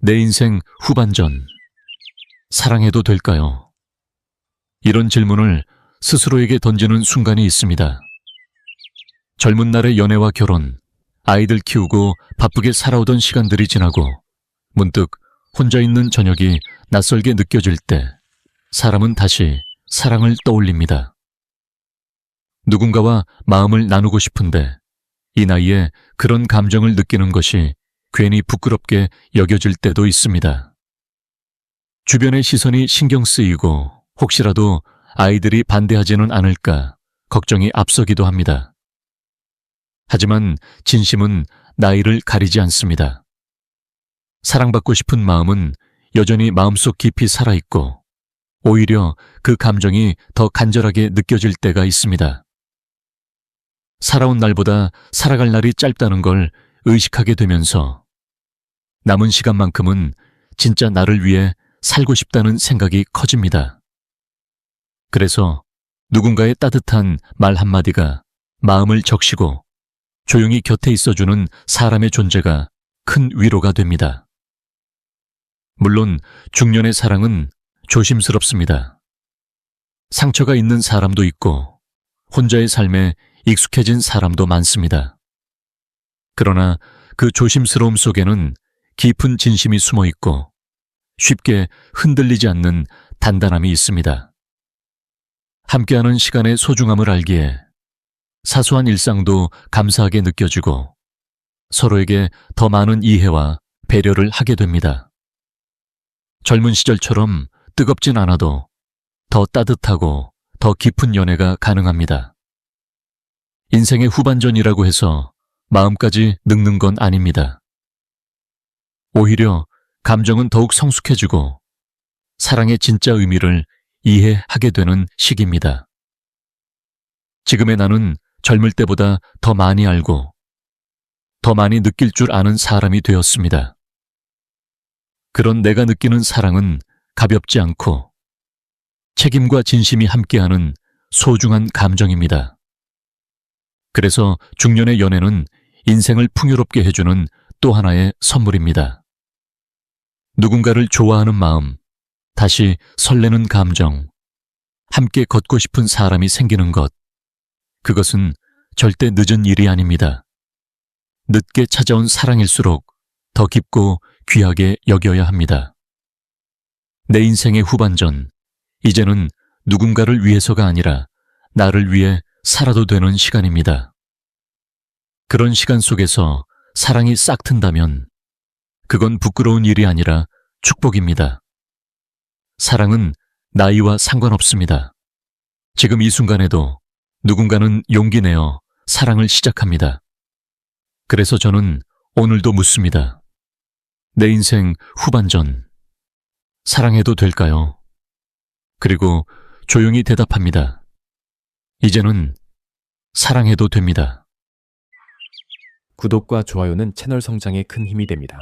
내 인생 후반전. 사랑해도 될까요? 이런 질문을 스스로에게 던지는 순간이 있습니다. 젊은 날의 연애와 결혼, 아이들 키우고 바쁘게 살아오던 시간들이 지나고 문득 혼자 있는 저녁이 낯설게 느껴질 때 사람은 다시 사랑을 떠올립니다. 누군가와 마음을 나누고 싶은데 이 나이에 그런 감정을 느끼는 것이 괜히 부끄럽게 여겨질 때도 있습니다. 주변의 시선이 신경 쓰이고 혹시라도 아이들이 반대하지는 않을까 걱정이 앞서기도 합니다. 하지만 진심은 나이를 가리지 않습니다. 사랑받고 싶은 마음은 여전히 마음속 깊이 살아있고 오히려 그 감정이 더 간절하게 느껴질 때가 있습니다. 살아온 날보다 살아갈 날이 짧다는 걸 의식하게 되면서 남은 시간만큼은 진짜 나를 위해 살고 싶다는 생각이 커집니다. 그래서 누군가의 따뜻한 말 한마디가 마음을 적시고 조용히 곁에 있어주는 사람의 존재가 큰 위로가 됩니다. 물론 중년의 사랑은 조심스럽습니다. 상처가 있는 사람도 있고 혼자의 삶에 익숙해진 사람도 많습니다. 그러나 그 조심스러움 속에는 깊은 진심이 숨어 있고 쉽게 흔들리지 않는 단단함이 있습니다. 함께하는 시간의 소중함을 알기에 사소한 일상도 감사하게 느껴지고 서로에게 더 많은 이해와 배려를 하게 됩니다. 젊은 시절처럼 뜨겁진 않아도 더 따뜻하고 더 깊은 연애가 가능합니다. 인생의 후반전이라고 해서 마음까지 늙는 건 아닙니다. 오히려 감정은 더욱 성숙해지고 사랑의 진짜 의미를 이해하게 되는 시기입니다. 지금의 나는 젊을 때보다 더 많이 알고 더 많이 느낄 줄 아는 사람이 되었습니다. 그런 내가 느끼는 사랑은 가볍지 않고 책임과 진심이 함께하는 소중한 감정입니다. 그래서 중년의 연애는 인생을 풍요롭게 해주는 또 하나의 선물입니다. 누군가를 좋아하는 마음, 다시 설레는 감정, 함께 걷고 싶은 사람이 생기는 것, 그것은 절대 늦은 일이 아닙니다. 늦게 찾아온 사랑일수록 더 깊고 귀하게 여겨야 합니다. 내 인생의 후반전, 이제는 누군가를 위해서가 아니라 나를 위해 살아도 되는 시간입니다. 그런 시간 속에서 사랑이 싹 튼다면 그건 부끄러운 일이 아니라 축복입니다. 사랑은 나이와 상관없습니다. 지금 이 순간에도 누군가는 용기 내어 사랑을 시작합니다. 그래서 저는 오늘도 묻습니다. 내 인생 후반전. 사랑해도 될까요? 그리고 조용히 대답합니다. 이제는 사랑해도 됩니다. 구독과 좋아요는 채널 성장에 큰 힘이 됩니다.